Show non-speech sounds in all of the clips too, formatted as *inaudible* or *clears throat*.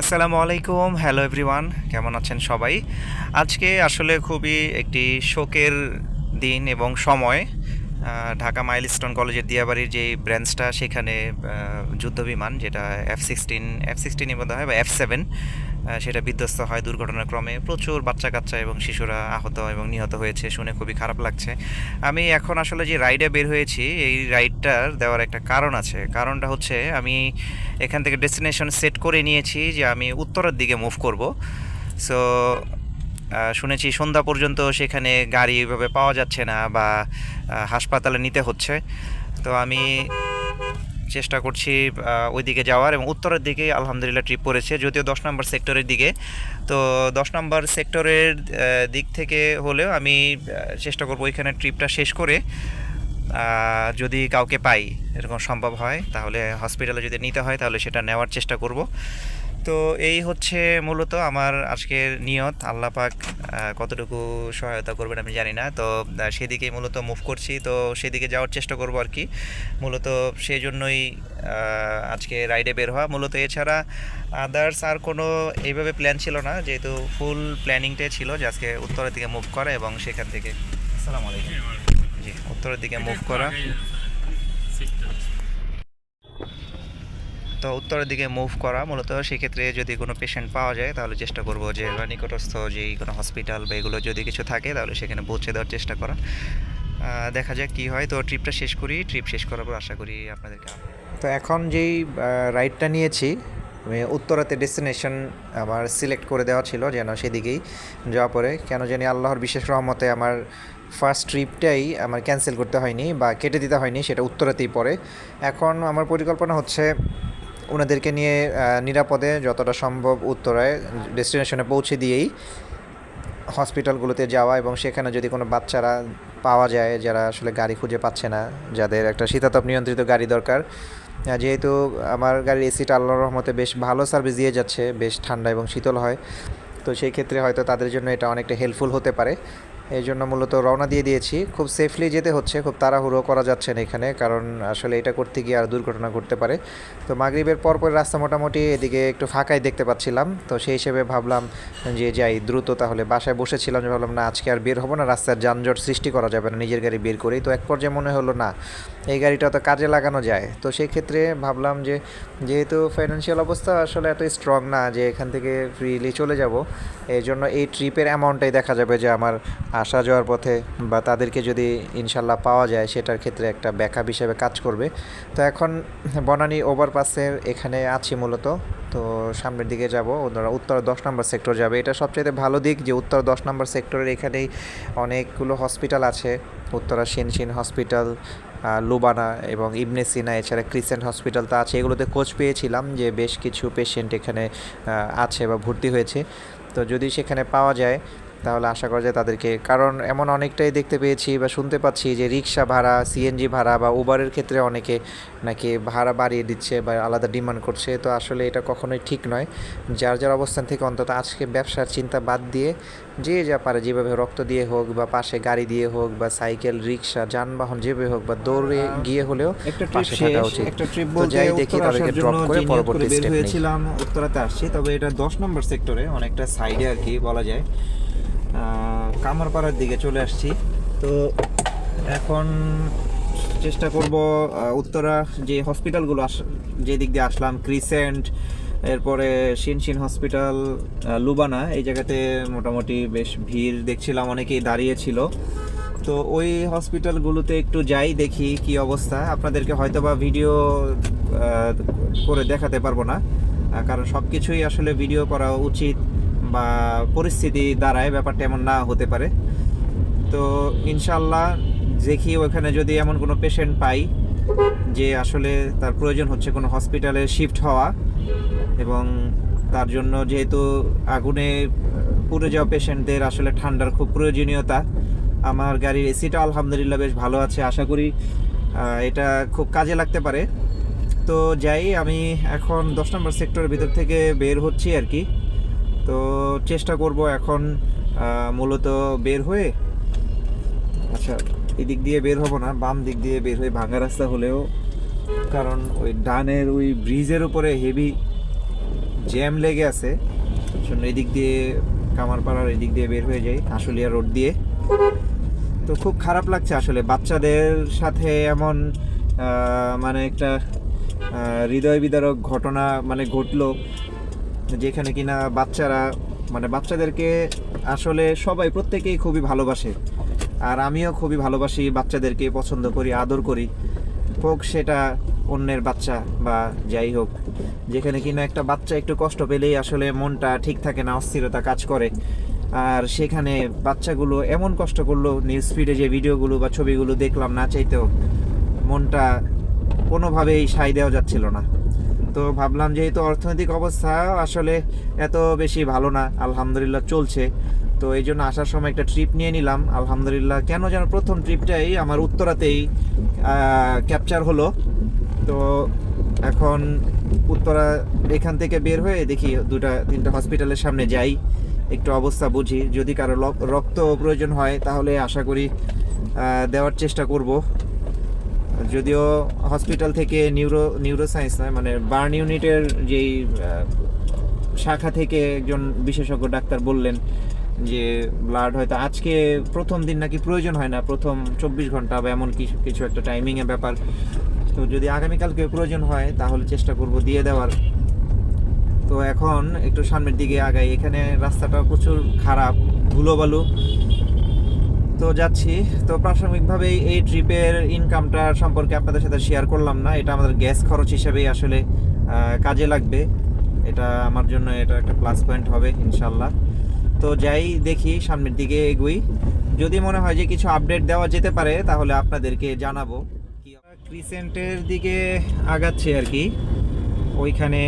আসসালামু আলাইকুম hello everyone, কেমন আছেন সবাই? আজকে আসলে খুবই একটি শোকের দিন এবং সময়। ঢাকা মাইলস্টোন কলেজের দিয়াবাড়ির যে ব্রাঞ্চটা সেখানে যুদ্ধবিমান, যেটা এফ সিক্সটিন এফ সিক্সটিনের মধ্যে হয়, বা এফ সেভেন সেটা বিধ্বস্ত হয় দুর্ঘটনাক্রমে। প্রচুর বাচ্চা কাচ্চা এবং শিশুরা আহত এবং নিহত হয়েছে, শুনে খুবই খারাপ লাগছে। আমি এখন আসলে যে রাইডে বের হয়েছি, এই রাইডটার দেওয়ার একটা কারণ আছে। কারণটা হচ্ছে, আমি এখান থেকে ডেস্টিনেশন সেট করে নিয়েছি যে আমি উত্তরের দিকে মুভ করব। সো শুনেছি সন্ধ্যা পর্যন্ত সেখানে গাড়ি এইভাবে পাওয়া যাচ্ছে না বা হাসপাতালে নিতে হচ্ছে। তো আমি চেষ্টা করছি ওইদিকে যাওয়ার এবং উত্তরের দিকে আলহামদুলিল্লাহ ট্রিপ পড়েছে যদিও দশ নম্বর সেক্টরের দিকে। তো দশ নম্বর সেক্টরের দিক থেকে হলেও আমি চেষ্টা করব ওইখানে ট্রিপটা শেষ করে যদি কাউকে পাই, এরকম সম্ভব হয়, তাহলে হসপিটালে যদি নিতে হয়, তাহলে সেটা নেওয়ার চেষ্টা করব। তো এই হচ্ছে মূলত আমার আজকের নিয়ত। আল্লাহ পাক কতটুকু সহায়তা করবেন আমি জানি না। তো আহ, সেদিকেই মূলত মুভ করছি। তো সেদিকে যাওয়ার চেষ্টা করব আর কি। মূলত সেই জন্যই আজকে রাইডে বের হওয়া। মূলত এছাড়া আদার্স আর কোনো এইভাবে প্ল্যান ছিল না। যেহেতু ফুল প্ল্যানিংটাই ছিল যে আজকে উত্তরের দিকে মুভ করা এবং সেখান থেকে। আসসালামু আলাইকুম। জি উত্তরের দিকে মুভ করা। তো উত্তরের দিকে মুভ করা মূলত সেক্ষেত্রে যদি কোনো পেশেন্ট পাওয়া যায়, তাহলে চেষ্টা করব যে নিকটস্থ যেই কোনো হসপিটাল বা এগুলো যদি কিছু থাকে, তাহলে সেখানে পৌঁছে দেওয়ার চেষ্টা করা দেখা যাক কী হয়। তো ট্রিপটা শেষ করি। ট্রিপ শেষ করার পর আশা করি আপনাদেরকে তো এখন যেই রাইডটা নিয়েছি উত্তরাতে ডেস্টিনেশন আমার সিলেক্ট করে দেওয়া ছিল যেন সেদিকেই যাওয়া পরে কেন জানি আল্লাহর বিশেষ রহমতে আমার ফার্স্ট ট্রিপটাই আমার ক্যান্সেল করতে হয়নি বা কেটে দিতে হয়নি, সেটা উত্তরাতেই পড়ে। এখন আমার পরিকল্পনা হচ্ছে ওনাদেরকে নিয়ে নিরাপদে যতটা সম্ভব উত্তরায় ডেস্টিনেশনে পৌঁছে দিয়েই হসপিটালগুলোতে যাওয়া এবং সেখানে যদি কোনো বাচ্চারা পাওয়া যায়, যারা আসলে গাড়ি খুঁজে পাচ্ছে না, যাদের একটা শীতাতপ নিয়ন্ত্রিত গাড়ি দরকার যেহেতু আমার গাড়ির এসিটা আল্লাহর রহমতে বেশ ভালো সার্ভিস দিয়ে যাচ্ছে, বেশ ঠান্ডা এবং শীতল হয়, তো সেই ক্ষেত্রে হয়তো তাদের জন্য এটা অনেকটা হেল্পফুল হতে পারে। এই জন্য মূলত রওনা দিয়ে দিয়েছি। খুব সেফলি যেতে হচ্ছে, খুব তাড়াহুড়ো করা যাচ্ছে না এখানে, কারণ আসলে এটা করতে গিয়ে আর দুর্ঘটনা ঘটতে পারে। তো মাগরিবের পরপর রাস্তা মোটামুটি এদিকে একটু ফাঁকাই দেখতে পাচ্ছিলাম। তো সেই হিসেবে ভাবলাম যে যাই, দ্রুত তাহলে বাসায় বসেছিলাম যে ভাবলাম, না, আজকে আর বের হব না, রাস্তার যানজট সৃষ্টি করা যাবে না, নিজের গাড়ি বের করেই। তো এক পর্যায়ে মনে হলো, না, এই গাড়িটা তো কাজে লাগানো যায়। তো সেই ক্ষেত্রে ভাবলাম যে, যেহেতু ফাইন্যান্সিয়াল অবস্থা আসলে এত স্ট্রং না যে এখান থেকে ফ্রিলি চলে যাব, এই জন্য এই ট্রিপের অ্যামাউন্টটাই দেখা যাবে যে আমার আসা যাওয়ার পথে বা তাদেরকে যদি ইনশাল্লাহ পাওয়া যায়, সেটার ক্ষেত্রে একটা ব্যাকআপ হিসেবে কাজ করবে। তো এখন বনানী ওভারপাসের এখানে আছি মূলত। তো সামনের দিকে যাব। ওনারা উত্তর দশ নম্বর সেক্টর যাবে। এটা সবচেয়ে ভালো দিক যে উত্তর দশ নম্বর সেক্টরের এখানেই অনেকগুলো হসপিটাল আছে। উত্তরা শিনশিন হসপিটাল লুবানা এবং ইবনে সিনা, এছাড়া ক্রিসেন্ট হসপিটাল তো আছে। এগুলোতে খোঁজ পেয়েছিলাম যে বেশ কিছু পেশেন্ট এখানে আছে বা ভর্তি হয়েছে। তো যদি সেখানে পাওয়া যায় তাহলে আশা করা যায় তাদেরকে। কারণ এমন অনেকটাই দেখতে পেয়েছি বা শুনতে পাচ্ছি যে রিক্সা ভাড়া সিএনজি ভাড়া বা উবারের ক্ষেত্রে অনেকে নাকি ভাড়া বাড়িয়ে দিচ্ছে বা আলাদা ডিমান্ড করছে। তো আসলে এটা কখনোই ঠিক নয়। যার যার অবস্থান থেকে অন্তত আজকে ব্যবসার চিন্তা বাদ দিয়ে যে যা পারে যেভাবে রক্ত দিয়ে হোক বা পাশে গাড়ি দিয়ে হোক বা সাইকেল রিক্সা যানবাহন যেভাবে হোক বা দৌড়ে গিয়ে হলেও পাশে থাকা উচিত। একটা তো যাই দেখি তাদেরকে ড্রপ করে পরবর্তী স্টেপ হয়েছিলাম উত্তরাতে আসছি। তবে এটা দশ নম্বর সেক্টরে অনেকটা সাইডে আর কি বলা যায়। কামারপাড়ার দিকে চলে আসছি। তো এখন চেষ্টা করব উত্তরা যে হসপিটালগুলো আস যে দিক দিয়ে আসলাম ক্রিসেন্ট এরপরে শিনশিন হসপিটাল লুবানা এই জায়গাতে মোটামুটি বেশ ভিড় দেখছিলাম, অনেকেই দাঁড়িয়ে ছিল। তো ওই হসপিটালগুলোতে একটু যাই দেখি কি অবস্থা। আপনাদেরকে হয়তো বা ভিডিও করে দেখাতে পারব না কারণ সব কিছুই আসলে ভিডিও করা উচিত। বা পরিস্থিতি দ্বারায় ব্যাপারটা এমন না হতে পারে। তো ইনশাল্লাহ দেখি ওখানে যদি এমন কোনো পেশেন্ট পাই যে আসলে তার প্রয়োজন হচ্ছে কোনো হসপিটালে শিফট হওয়া এবং তার জন্য যেহেতু আগুনে পুড়ে যাওয়া পেশেন্টদের আসলে ঠান্ডার খুব প্রয়োজনীয়তা, আমার গাড়ির এসিটা আলহামদুলিল্লাহ বেশ ভালো আছে, আশা করি এটা খুব কাজে লাগতে পারে। তো যাই, আমি এখন দশ নম্বর সেক্টরের ভিতর থেকে বের হচ্ছি আর কি। তো চেষ্টা করব এখন মূলত বের হয়ে আচ্ছা এদিক দিয়ে বের হব না, বাম দিক দিয়ে বের হয়ে ভাঙা রাস্তা হলেও, কারণ ওই ডানের ওই ব্রিজের উপরে হেভি জ্যাম লেগে আছে জন্য এদিক দিয়ে কামারপাড়ার এদিক দিয়ে বের হয়ে যাই, আশুলিয়া রোড দিয়ে। তো খুব খারাপ লাগছে আসলে, বাচ্চাদের সাথে এমন মানে একটা হৃদয় বিদারক ঘটনা মানে ঘটলো যেখানে কিনা বাচ্চারা মানে বাচ্চাদেরকে আসলে সবাই প্রত্যেকেই খুবই ভালোবাসে। আর আমিও খুবই ভালোবাসি বাচ্চাদেরকে, পছন্দ করি, আদর করি। হোক সেটা অন্যের বাচ্চা বা যাই হোক। যেখানে কিনা একটা বাচ্চা একটু কষ্ট পেলেই আসলে মনটা ঠিক থাকে না, অস্থিরতা কাজ করে। আর সেখানে বাচ্চাগুলো এমন কষ্ট করল নিউজ ফিডে যে ভিডিওগুলো বা ছবিগুলো দেখলাম না চাইতেও, মনটা কোনোভাবেই সাই দেওয়া যাচ্ছিল না। তো ভাবলাম যেহেতু অর্থনৈতিক অবস্থা, আসলে এত বেশি ভালো না, আলহামদুলিল্লাহ চলছে। তো এই জন্য আসার সময় একটা ট্রিপ নিয়ে নিলাম। আলহামদুলিল্লাহ কেন যেন প্রথম ট্রিপটাই আমার উত্তরাতেই ক্যাপচার হলো। তো এখন উত্তরা এখান থেকে বের হয়ে দেখি দুটা, তিনটা হসপিটালের সামনে যাই। একটু অবস্থা বুঝি। যদি কারও রক্ত প্রয়োজন হয় তাহলে আশা করি দেওয়ার চেষ্টা করব। যদিও হসপিটাল থেকে নিউরো নিউরো সায়েন্স নয় মানে বার্ন ইউনিটের যেই শাখা থেকে একজন বিশেষজ্ঞ ডাক্তার বললেন যে ব্লাড হয়তো আজকে প্রথম দিন নাকি প্রয়োজন হয় না, প্রথম চব্বিশ ঘণ্টা বা এমন কিছু কিছু একটা টাইমিংয়ের ব্যাপার। তো যদি আগামীকালকে প্রয়োজন হয়, তাহলে চেষ্টা করব দিয়ে দেওয়ার। তো এখন একটু সামনের দিকে আগাই, এখানে রাস্তাটা প্রচুর খারাপ, ধুলোবালু। তো যাচ্ছি। তো প্রাথমিকভাবেই এই ট্রিপের ইনকামটা সম্পর্কে আপনাদের সাথে শেয়ার করলাম না। এটা আমাদের গ্যাস খরচ হিসেবেই আসলে কাজে লাগবে। এটা আমার জন্য এটা একটা প্লাস পয়েন্ট হবে ইনশাল্লাহ তো যাই দেখি, সামনের দিকে এগুই। যদি মনে হয় যে কিছু আপডেট দেওয়া যেতে পারে, তাহলে আপনাদেরকে জানাব ক্রিসেন্টের দিকে আগাচ্ছে আর কি। ওইখানে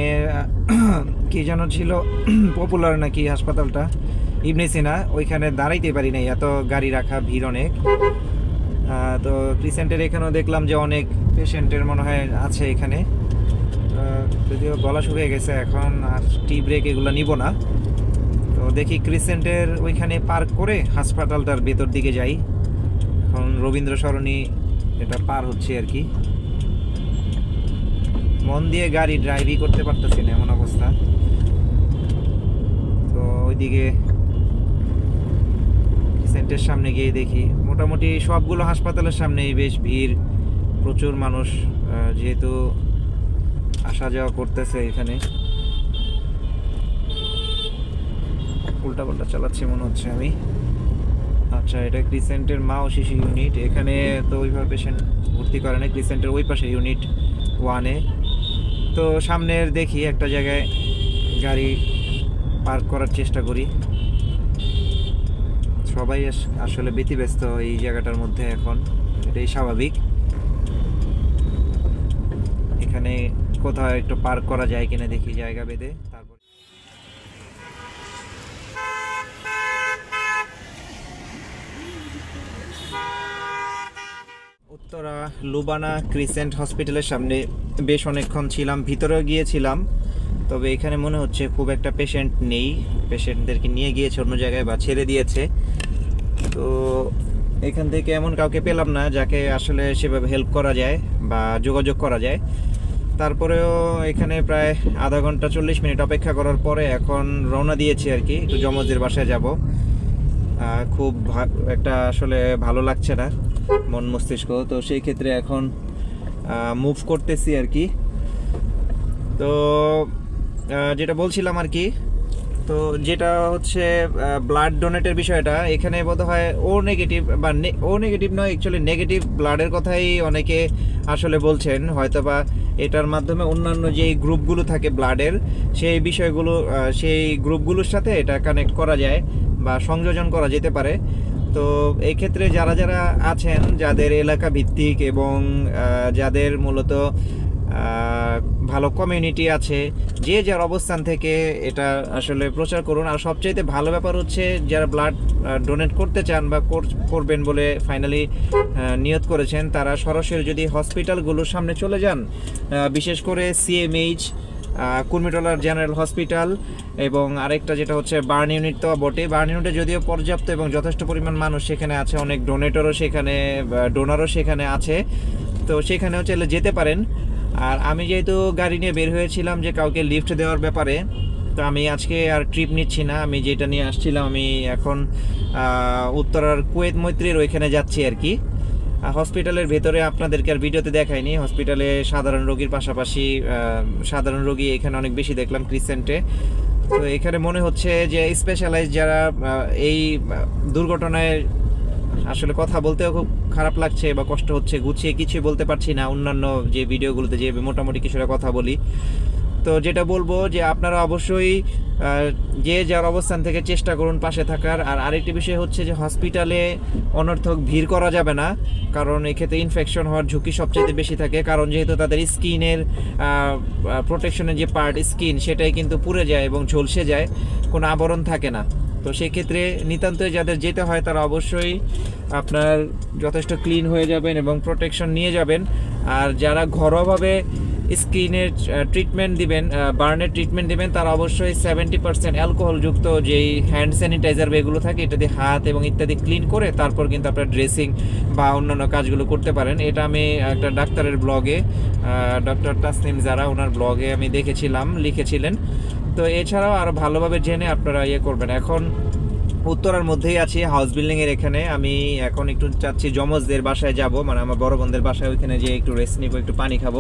*clears throat* কি যেন ছিল *clears throat* পপুলার নাকি হাসপাতালটা। ইবনে সিনা ওইখানে দাঁড়াইতে পারি নাই, এত গাড়ি রাখা, ভিড় অনেক। তো ক্রিসেন্টের এখানেও দেখলাম যে অনেক পেশেন্টের মনে হয় আছে এখানে। যদিও গলা শুকিয়ে গেছে, এখন আর টি ব্রেক এগুলো নিব না। তো দেখি ক্রিসেন্টের ওইখানে পার্ক করে হাসপাতালটার ভেতর দিকে যাই। এখন রবীন্দ্র সরণি এটা পার হচ্ছে আর কি। মন দিয়ে গাড়ি ড্রাইভই করতে পারতেছি না, এমন অবস্থা। তো ওইদিকে সেন্টের সামনে গিয়ে দেখি। মোটামুটি সবগুলো হাসপাতালের সামনেই বেশ ভিড়। প্রচুর মানুষ যেহেতু আসা যাওয়া করতেছে এখানে। উল্টা পাল্টা চালাচ্ছি মনে হচ্ছে আমি। আচ্ছা এটা ক্রিসেন্টের মা ও শিশু ইউনিট এখানে তো ওইভাবে পেশেন্ট ভর্তি করে না ক্রিসেন্টের ওই পাশে ইউনিট ওয়ানে তো সামনের দেখি একটা জায়গায় গাড়ি পার্ক করার চেষ্টা করি। সবাই আস- আসলে ব্যতিব্যস্ত এই জায়গাটার মধ্যে এখন। এটাই স্বাভাবিক। এখানে কোথাও একটু পার্ক করা যায় কিনা দেখি জায়গা বেঁধে, তারপর উত্তরা লুবানা ক্রিসেন্ট হসপিটালের সামনে বেশ অনেকক্ষণ ছিলাম, ভিতরেও গিয়েছিলাম। তবে এখানে মনে হচ্ছে খুব একটা পেশেন্ট নেই। পেশেন্টদেরকে নিয়ে গিয়েছে অন্য জায়গায় বা ছেড়ে দিয়েছে। তো এখান থেকে এমন কাউকে পেলাম না যাকে আসলে সেভাবে হেল্প করা যায় বা যোগাযোগ করা যায়। তারপরেও এখানে প্রায় আধা ঘণ্টা চল্লিশ মিনিট অপেক্ষা করার পরে এখন রওনা দিয়েছি আর কি, একটু জমজের বাসায় যাব। খুব একটা আসলে ভালো লাগছে না, মন মস্তিষ্ক। তো সেই ক্ষেত্রে এখন মুভ করতেছি আর কি। তো যেটা বলছিলাম আর কি তো যেটা হচ্ছে ব্লাড ডোনেটের বিষয়টা, এখানে বোধ হয় ও নেগেটিভ বা ও নেগেটিভ নয় অ্যাকচুয়ালি নেগেটিভ ব্লাডের কথাই অনেকে আসলে বলছেন। হয়তো বা এটার মাধ্যমে অন্যান্য যেই গ্রুপগুলো থাকে ব্লাডের সেই বিষয়গুলো সেই গ্রুপগুলোর সাথে এটা কানেক্ট করা যায় বা সংযোজন করা যেতে পারে। তো এই ক্ষেত্রে যারা যারা আছেন, যাদের এলাকা ভিত্তিক এবং যাদের মূলত ভালো কমিউনিটি আছে। যে যার অবস্থান থেকে এটা আসলে প্রচার করুন। আর সবচাইতে ভালো ব্যাপার হচ্ছে, যারা ব্লাড ডোনেট করতে চান বা কর- করবেন বলে ফাইনালি নিয়ত করেছেন, তারা সরাসরি যদি হসপিটালগুলোর সামনে চলে যান বিশেষ করে সিএমএইচ কুর্মিটোলার জেনারেল হসপিটাল এবং আরেকটা যেটা হচ্ছে বার্ন ইউনিট তো বটে বার্ন ইউনিটে যদিও পর্যাপ্ত এবং যথেষ্ট পরিমাণ মানুষ সেখানে আছে, অনেক ডোনেটরও সেখানে ডোনারও সেখানে আছে। তো সেখানেও চাইলে যেতে পারেন। আর আমি যেহেতু গাড়ি নিয়ে বের হয়েছিলাম যে কাউকে লিফট দেওয়ার ব্যাপারে, তো আমি আজকে আর ট্রিপ নিচ্ছি না। আমি যেটা নিয়ে আসছিলাম, আমি এখন উত্তরার কুয়েত মৈত্রীর ওইখানে যাচ্ছি আর কি। হসপিটালের ভেতরে আপনাদেরকে আর ভিডিওতে দেখাইনি। হসপিটালে সাধারণ রোগীর পাশাপাশি সাধারণ রোগী এখানে অনেক বেশি দেখলাম ক্রিসেন্টে তো এখানে মনে হচ্ছে যে স্পেশালাইজ যারা এই দুর্ঘটনায় আসলে কথা বলতেও খুব খারাপ লাগছে বা কষ্ট হচ্ছে, গুছিয়ে কিছুই বলতে পারছি না। অন্যান্য যে ভিডিওগুলোতে যে মোটামুটি কিছুটা কথা বলি। তো যেটা বলব যে আপনারা অবশ্যই যে যার অবস্থান থেকে চেষ্টা করুন পাশে থাকার। আর আরেকটি বিষয় হচ্ছে যে হসপিটালে অনর্থক ভিড় করা যাবে না। কারণ এক্ষেত্রে ইনফেকশন হওয়ার ঝুঁকি সবচেয়ে বেশি থাকে। কারণ যেহেতু তাদের স্কিনের প্রোটেকশনের যে পার্ট স্কিন সেটাই কিন্তু পুড়ে যায় এবং ঝলসে যায়। কোনো আবরণ থাকে না। তো সেক্ষেত্রে নিতান্তই যাদের যেতে হয় তারা অবশ্যই আপনার যথেষ্ট ক্লিন হয়ে যাবেন এবং প্রোটেকশন নিয়ে যাবেন। আর যারা ঘরোয়াভাবে স্কিনের ট্রিটমেন্ট দিবেন বার্নের ট্রিটমেন্ট দিবেন, তারা অবশ্যই সেভেন্টি পার্সেন্ট অ্যালকোহলযুক্ত যেই হ্যান্ড স্যানিটাইজার এগুলো থাকে, এটা দিয়ে হাত এবং ইত্যাদি ক্লিন করে তারপর কিন্তু আপনার ড্রেসিং বা অন্যান্য কাজগুলো করতে পারেন। এটা আমি একটা ডাক্তারের ব্লগে ডক্টর তাসনিম যারা ওনার ব্লগে আমি দেখেছিলাম, লিখেছিলেন। তো এছাড়াও আরও ভালোভাবে জেনে আপনারা ইয়ে করবেন। এখন উত্তরার মধ্যেই আছি হাউস বিল্ডিং এর এখানে। আমি এখন একটু চাচ্ছি যমজদের বাসায় যাব মানে আমার বড় বোনদের বাসায় ওইখানে যেয়ে একটু রেস্ট নিব, একটু পানি খাব।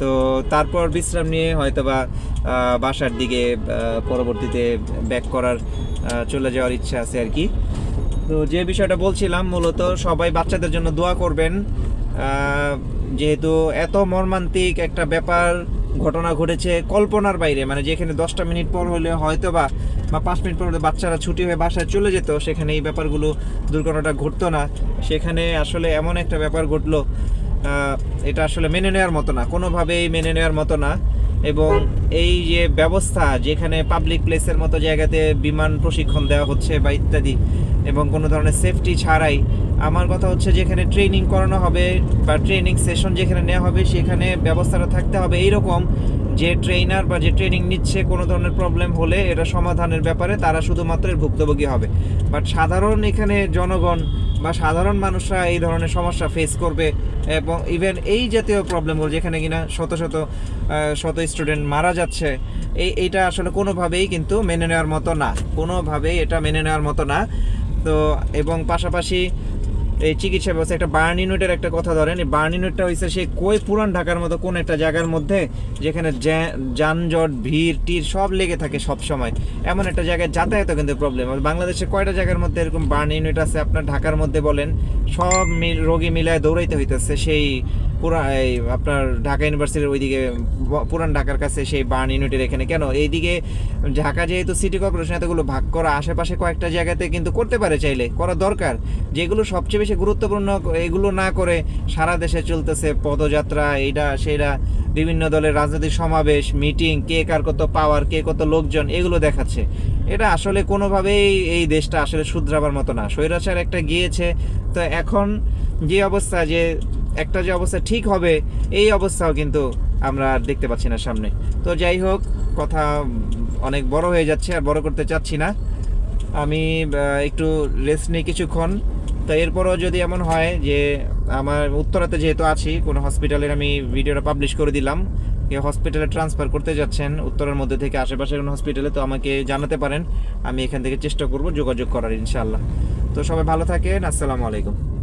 তো তারপর বিশ্রাম নিয়ে হয়তো বা বাসার দিকে পরবর্তীতে ব্যাক করার চলে যাওয়ার ইচ্ছা আছে আর কি। তো যে বিষয়টা বলছিলাম, মূলত সবাই বাচ্চাদের জন্য দোয়া করবেন। যেহেতু এত মর্মান্তিক একটা ব্যাপার, ঘটনা ঘটেছে কল্পনার বাইরে। মানে যেখানে দশটা মিনিট পর হলে হয়তো বা বা পাঁচ মিনিট পর হলে বাচ্চারা ছুটি হয়ে বাসায় চলে যেত, সেখানে এই ব্যাপারগুলো দুর্ঘটনাটা ঘটতো না। সেখানে আসলে এমন একটা ব্যাপার ঘটলো এটা আসলে মেনে নেওয়ার মতো না, কোনোভাবেই মেনে নেওয়ার মতো না। এবং এই যে ব্যবস্থা, যেখানে পাবলিক প্লেসের মতো জায়গাতে বিমান প্রশিক্ষণ দেওয়া হচ্ছে বা ইত্যাদি, এবং কোনো ধরনের সেফটি ছাড়াই আমার কথা হচ্ছে যেখানে ট্রেনিং করানো হবে বা ট্রেনিং সেশন যেখানে নেওয়া হবে, সেখানে ব্যবস্থাটা থাকতে হবে এইরকম যে ট্রেনার বা যে ট্রেনিং নিচ্ছে কোনো ধরনের প্রবলেম হলে এটা সমাধানের ব্যাপারে তারা শুধুমাত্র এর ভুক্তভোগী হবে। বাট সাধারণ এখানে জনগণ বা সাধারণ মানুষরা এই ধরনের সমস্যা ফেস করবে এবং ইভেন এই জাতীয় প্রবলেমগুলো যেখানে কিনা শত শত শত স্টুডেন্ট মারা যাচ্ছে, এই, এইটা আসলে কোনোভাবেই কিন্তু মেনে নেওয়ার মতো না। কোনোভাবেই এটা মেনে নেওয়ার মতো না। তো এবং পাশাপাশি এই চিকিৎসা ব্যবস্থা, একটা বার্ন ইউনিটের একটা কথা ধরেন, এই বার্ন ইউনিটটা হয়েছে সেই কই পুরান ঢাকার মতো কোন একটা জায়গার মধ্যে যেখানে যানজট, ভিড়, টির সব লেগে থাকে সব সময়। এমন একটা জায়গায় যাতায়াতও কিন্তু প্রবলেম বাংলাদেশে কয়টা জায়গার মধ্যে এরকম বার্ন ইউনিট আছে আপনার ঢাকার মধ্যে বলেন? সব রোগী মিলায় দৌড়াইতে হইতেছে সেই পুরা, এই আপনার ঢাকা ইউনিভার্সিটির ওইদিকে পুরান ঢাকার কাছে সেই বার্ন ইউনিটের এখানে। কেন? এইদিকে ঢাকা যেহেতু সিটি কর্পোরেশন এতগুলো ভাগ করা, আশেপাশে কয়েকটা জায়গাতে কিন্তু করতে পারে চাইলে, করা দরকার। যেগুলো সবচেয়ে বেশি গুরুত্বপূর্ণ এগুলো না করে সারা দেশে চলতেছে পদযাত্রা এইটা সেইটা বিভিন্ন দলের রাজনৈতিক সমাবেশ, মিটিং, কে কার কত পাওয়ার কে কত লোকজন, এগুলো দেখাচ্ছে। এটা আসলে কোনোভাবেই এই দেশটা আসলে শুধরাবার মতো না। স্বৈরাচার একটা গিয়েছে, তো এখন যে অবস্থা যে একটা যে অবস্থা ঠিক হবে, এই অবস্থাও কিন্তু আমরা আর দেখতে পাচ্ছি না সামনে। তো যাই হোক, কথা অনেক বড় হয়ে যাচ্ছে আর বড় করতে চাচ্ছি না। আমি একটু রেস্ট নিই কিছুক্ষণ। তো এরপরও যদি এমন হয় যে আমার উত্তরাতে যেহেতু আছি, কোনো হসপিটালের আমি ভিডিওটা পাবলিশ করে দিলাম। কেউ হসপিটালে ট্রান্সফার করতে যাচ্ছেন, উত্তরের মধ্যে থেকে আশেপাশের কোনো হসপিটালে তো আমাকে জানাতে পারেন। আমি এখান থেকে চেষ্টা করব যোগাযোগ করার, ইনশাআল্লাহ। তো সবাই ভালো থাকেন, আসসালামু আলাইকুম।